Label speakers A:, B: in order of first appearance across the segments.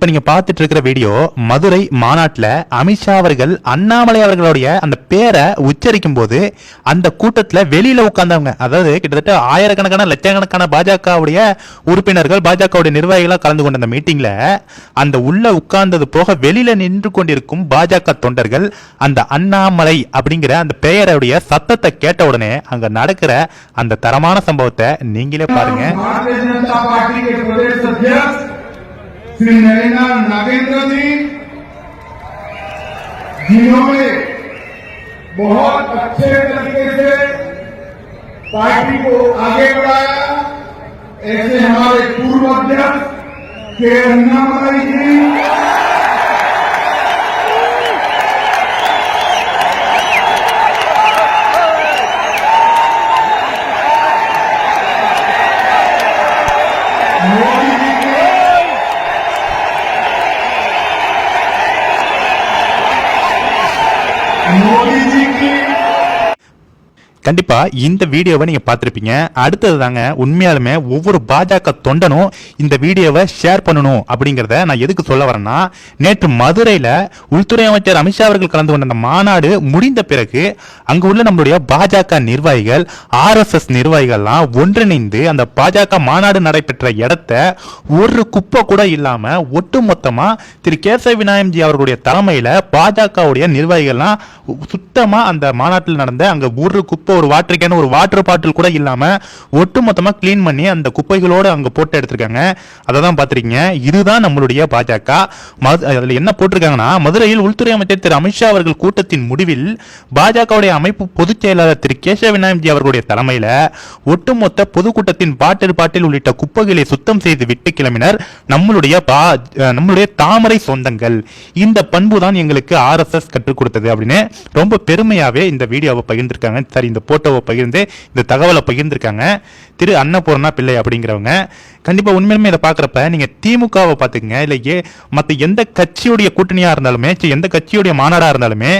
A: இப்ப நீங்க பார்த்துட்டு இருக்கிற வீடியோ மதுரை மாநாட்டில் அமித்ஷா அவர்கள் அண்ணாமலை அவர்களுடைய அந்த பேரை உச்சரிக்கும் போது அந்த கூட்டத்துல வெளியில உட்கார்ந்தவங்க அதாவது கிட்டத்தட்ட ஆயிரக்கணக்கான லட்சக்கணக்கான பாஜகவுடைய உறுப்பினர்கள் பாஜகவுடைய நிர்வாகிகளாக கலந்து கொண்ட அந்த மீட்டிங்ல அந்த உள்ள உட்கார்ந்தது போக வெளியில நின்று கொண்டிருக்கும் பாஜக தொண்டர்கள் அந்த அண்ணாமலை அப்படிங்கிற அந்த பெயருடைய சத்தத்தை கேட்ட உடனே அங்க நடக்கிற அந்த தரமான சம்பவத்தை நீங்களே பாருங்க.
B: भारतीय जनता पार्टी के प्रदेश अध्यक्ष श्री नरेंद्र नागेंद्र जी जिन्होंने बहुत अच्छे तरीके से पार्टी को आगे बढ़ाया ऐसे हमारे पूर्व अध्यक्ष के अन्नामलाई जी मोदी जी की
A: கண்டிப்பாக இந்த வீடியோவை நீங்கள் பார்த்துருப்பீங்க. அடுத்தது தாங்க உண்மையாலுமே ஒவ்வொரு பாஜக தொண்டனும் இந்த வீடியோவை ஷேர் பண்ணணும் அப்படிங்கிறத நான் எதுக்கு சொல்ல வரேன்னா நேற்று மதுரையில் உள்துறை அமைச்சர் அமித்ஷா அவர்கள் கலந்து கொண்ட அந்த மாநாடு முடிந்த பிறகு அங்க உள்ள நம்மளுடைய பாஜக நிர்வாகிகள் ஆர்எஸ்எஸ் நிர்வாகிகள்லாம் ஒன்றிணைந்து அந்த பாஜக மாநாடு நடைபெற்ற இடத்த ஒரு குப்பை கூட இல்லாமல் ஒட்டு மொத்தமாக திரு கேசவ விநாயகம்ஜி அவர்களுடைய தலைமையில் பாஜகவுடைய நிர்வாகிகள்லாம் சுத்தமாக அந்த மாநாட்டில் நடந்த அங்கே ஒரு குப்பை ஒரு வாட்டர் கேன் ஒரு வாட்டர் பாட்டில் கூட இல்லாம ஒட்டுமொத்தமாக க்ளீன் பண்ணி அந்த குப்பைகளோட அங்க போட்டு எடுத்திருக்காங்க. அதை தான் பார்த்திருக்கீங்க. இதுதான் நம்மளுடைய பாஜக. அதில் என்ன போட்டிருக்காங்கன்னா மதுரையில் உள்துறை அமைச்சர் திரு அமித்ஷா அவர்கள் கூட்டத்தின் முடிவில் பாஜகவுடைய அமைப்பு பொதுச் செயலாளர் திரு கேசவ விநாயகம்ஜி அவர்களுடைய தலைமையில ஒட்டுமொத்த பொதுக்கூட்டத்தின் பாட்டில் பாட்டில் உள்ளிட்ட குப்பைகளை சுத்தம் செய்து விட்டு கிளம்பினர் நம்மளுடைய பா நம்மளுடைய தாமரை சொந்தங்கள். இந்த பண்பு தான் எங்களுக்கு ஆர்எஸ்எஸ் கற்றுக் கொடுத்தது அப்படின்னு ரொம்ப பெருமையாகவே இந்த வீடியோவை பகிர்ந்திருக்காங்க. சரி இந்த போட்டோவை பகிர்ந்து இந்த தகவலை பகிர்ந்திருக்காங்க. திரு அன்னபூர்ணா பிள்ளை அப்படிங்கிறவங்க. கண்டிப்பாக உண்மையிலுமே இதை பார்க்குறப்ப நீங்கள் திமுகவை பார்த்துக்குங்க. இல்லை ஏ மற்ற எந்த கட்சியுடைய கூட்டணியாக இருந்தாலுமே எந்த கட்சியுடைய மாநாடாக இருந்தாலுமே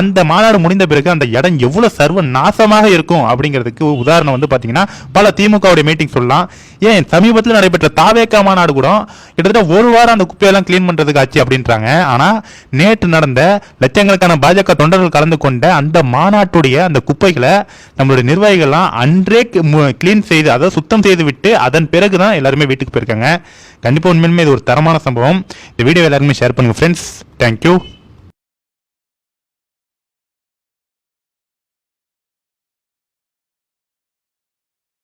A: அந்த மாநாடு முடிந்த பிறகு அந்த இடம் எவ்வளோ சர்வ நாசமாக இருக்கும் அப்படிங்கிறதுக்கு உதாரணம் வந்து பார்த்தீங்கன்னா பல திமுகவுடைய மீட்டிங் சொல்லலாம். ஏன் சமீபத்தில் நடைபெற்ற தாவேக்கா மாநாடு கூட கிட்டத்தட்ட ஒரு வாரம் அந்த குப்பையெல்லாம் க்ளீன் பண்ணுறதுக்கு ஆச்சு அப்படின்றாங்க. ஆனால் நேற்று நடந்த லட்சங்களுக்கான பாஜக தொண்டர்கள் கலந்து கொண்ட அந்த மாநாட்டுடைய அந்த குப்பைகளை நம்மளுடைய நிர்வாகிகள்லாம் அன்றே க்ளீன் செய்து அதை சுத்தம் செய்து விட்டு அதன் பிறகு தான் எல்லாருமே வீட்டுக்கு போயிருக்காங்க. கண்டிப்பா உண்மையுமே இது ஒரு தரமான சம்பவம். இந்த வீடியோ எல்லாருமே ஷேர் பண்ணுங்க. Friends thank you